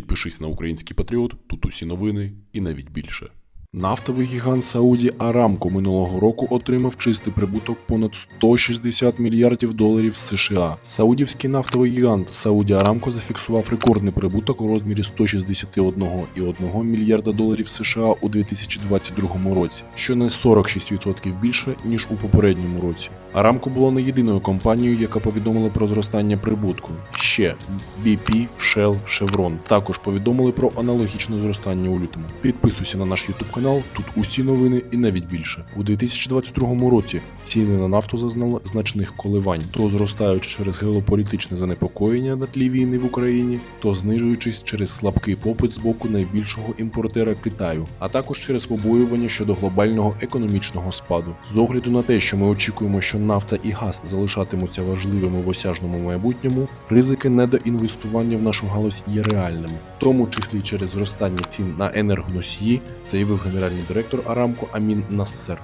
Підпишись на український патріот, тут усі новини і навіть більше. Нафтовий гігант Сауді Арамко минулого року отримав чистий прибуток понад 160 мільярдів доларів США. Саудівський нафтовий гігант Сауді Арамко зафіксував рекордний прибуток у розмірі 161,1 мільярда доларів США у 2022 році, що на 46% більше ніж у попередньому році. Арамко була не єдиною компанією, яка повідомила про зростання прибутку. Ще BP, Shell, Chevron також повідомили про аналогічне зростання у лютому. Підписуйся на наш YouTube канал, тут усі новини і навіть більше. У 2022 році ціни на нафту зазнали значних коливань, то зростаючи через геополітичне занепокоєння на тлі війни в Україні, то знижуючись через слабкий попит з боку найбільшого імпортера Китаю, а також через побоювання щодо глобального економічного спаду. З огляду на те, що ми очікуємо, що нафта і газ залишатимуться важливими в осяжному майбутньому, ризики недоінвестування в нашу галузь є реальними, в тому числі через зростання цін на енергоносії, заявив генеральний директор Арамко Амін Нассер.